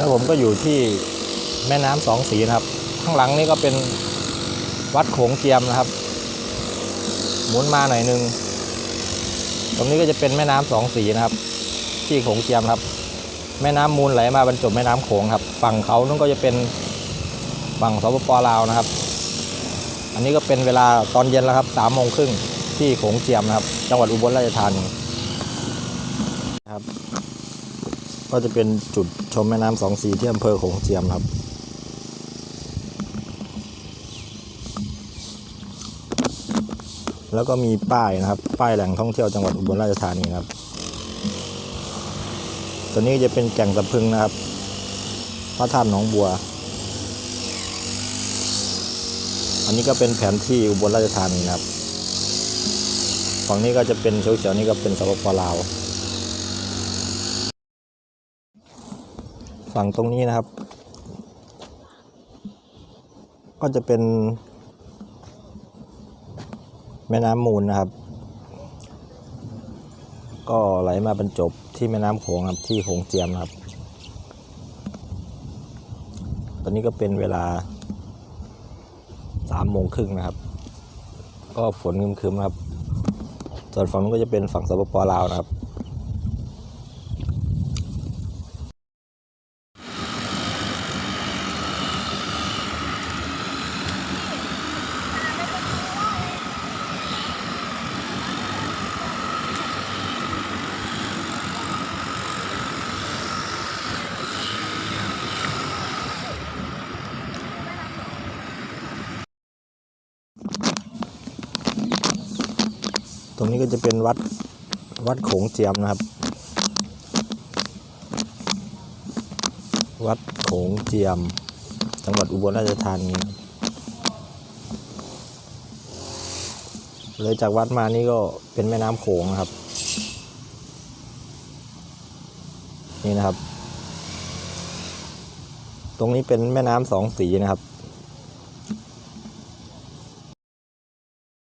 แล้วผมก็อยู่ที่แม่น้ำสองสีนะครับ ข้างหลังนี่ก็เป็นวัดโขงเจียมนะครับ หมุนมาหน่อยนึง ตรงนี้ก็จะเป็นแม่น้ำสองสีนะครับ ที่โขงเจียมครับ แม่น้ำมูลไหลมาบรรจบแม่น้ำโขงครับ ฝั่งเขานั่นก็จะเป็นฝั่งสปปลาวนะครับ อันนี้ก็เป็นเวลาตอนเย็นแล้วครับสามโมงครึ่งที่โขงเจียมนะครับ จังหวัดอุบลราชธานีนะครับ ก็จะเป็นจุดชมแม่น้ำสองสีที่อำเภอโขงเจียมครับ แล้วก็มีป้ายนะครับ ป้ายแหล่งท่องเที่ยวจังหวัดอุบลราชธานีครับ ตัวนี้จะเป็นแก่งตะพึงนะครับ พระธาตุหนองบัว อันนี้ก็เป็นแผนที่อุบลราชธานีครับ ฝั่งนี้ก็จะเป็นเขียวๆนี่ก็เป็นสปปลาว ฝั่งตรงนี้นะครับ ก็จะเป็น แม่น้ำมูลนะครับ ก็ไหลมาบรรจบที่แม่น้ำโขงครับที่โขงเจียมครับ ตอนนี้ก็เป็นเวลาสามโมงครึ่งนะครับ ก็ฝนคึมๆครับส่วนฝั่งนู้นก็จะเป็นฝั่งสปปลาวนะครับ รงนี้ก็จะเป็นวัดวัดโขงเจียมนะครับ วัดโขงเจียม จังหวัดอุบลราชธานีเลยจากวัดมานี่ก็เป็นแม่น้ำโขงนะครับ นี่นะครับ ตรงนี้เป็นแม่น้ำสองสีนะครับ